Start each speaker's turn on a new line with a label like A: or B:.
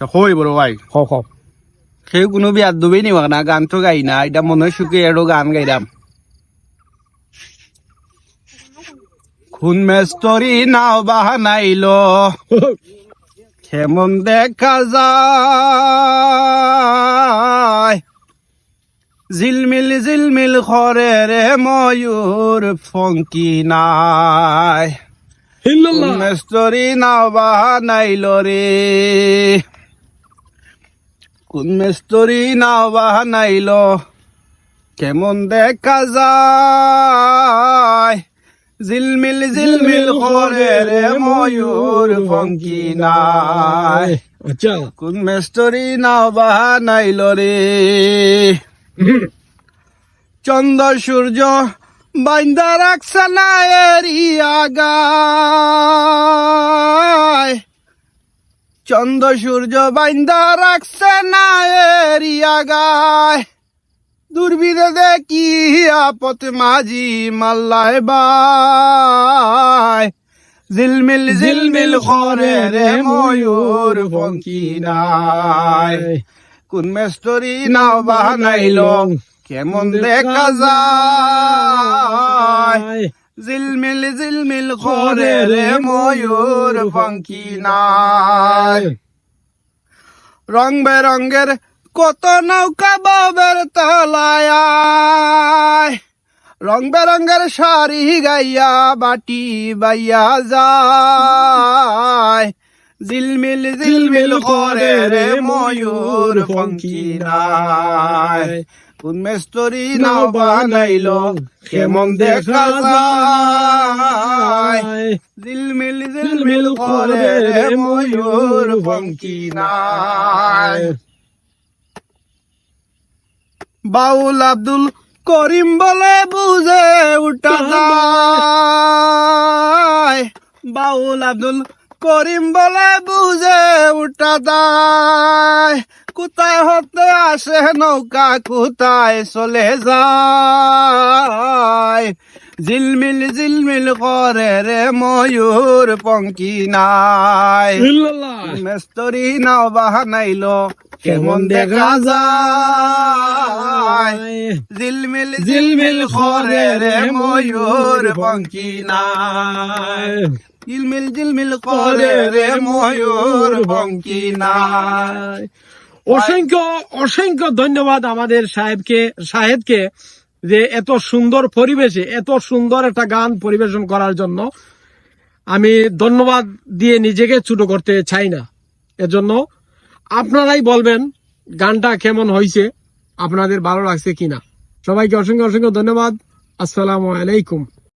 A: হই বড় ভাই।
B: খ খ
A: সেই কোনো বিয়ার দুবেই নিবা না গান তো গাই না এটা মনে সুখে এরো গান গাইলাম খুন মেস্তরি নাও বাহানাইলো কেমন দেখা যায়। জিলমিল জিলমিল করে রে ময়ূর ফঙ্কি নাই। মেস্তরি নাও বাহানাইল রে। কোন মেস্তরি নাও বাহানাইল কেমন দেখা যায়? জিলমিল জিলমিল করে রে ময়ূর ফঙ্কি নাই।
B: আচ্ছা।
A: কোন মেস্তরি নাও বাহানাইল রে। চন্দ্র সূর্য বাইন্দা রাখছে না এরিয়া গায়। চন্দ্র সূর্য বাইন্দা রাখছে না এরিয়া গায় দুর্বিদে দেখি আপত মাঝি মাল্লায় বাই জিলমিল জিলমিল করে রে ময়ূর ফঙ্কি নাই। কোন মেস্তরি নাও বাহানাইলো, কেমন দেখা যায়? জিলমিল জিলমিল করে রে ময়ূর ফঙ্কি নাই। রং বেরঙ্গের কত নৌকা বাবের তলায় রং বেরঙ্গের শাড়ি গাইয়া বাটি বাইয়া যায়। জিলমিল জিলমিল করে রে ময়ূর ফঙ্কি নাই। কোন মেস্তরি নাও বানাইলো কেমন দেখা যায়। করে ময়ূর নাই বাউল আব্দুল করিম বলে বুঝে উঠা যায়। বাউল আব্দুল করিম বলে বুঝে উঠা যায়। কোথায় হতে আসে নৌকা কোথায় চলে যায়। জিলমিল জিলমিল করে রে ময়ূর পঙ্কি নাই। মেস্তরি নাও বাহানাইলো কেমন দেখা যায়। জিলমিল জিলমিল করে রে ময়ূর পঙ্কি নাই। জিলমিল জিলমিল করে রে ময়ূর পঙ্কি নাই।
B: অসংখ্য অসংখ্য ধন্যবাদ আমাদের সাহেবকে সাহেবকে যে এত সুন্দর পরিবেশে এত সুন্দর একটা গান পরিবেশন করার জন্য আমি ধন্যবাদ দিয়ে নিজেকে ছোট করতে চাই না। এজন্য আপনারাই বলবেন গানটা কেমন হয়েছে আপনাদের ভালো লাগছে কিনা? সবাইকে অসংখ্য অসংখ্য ধন্যবাদ। আসসালামু আলাইকুম।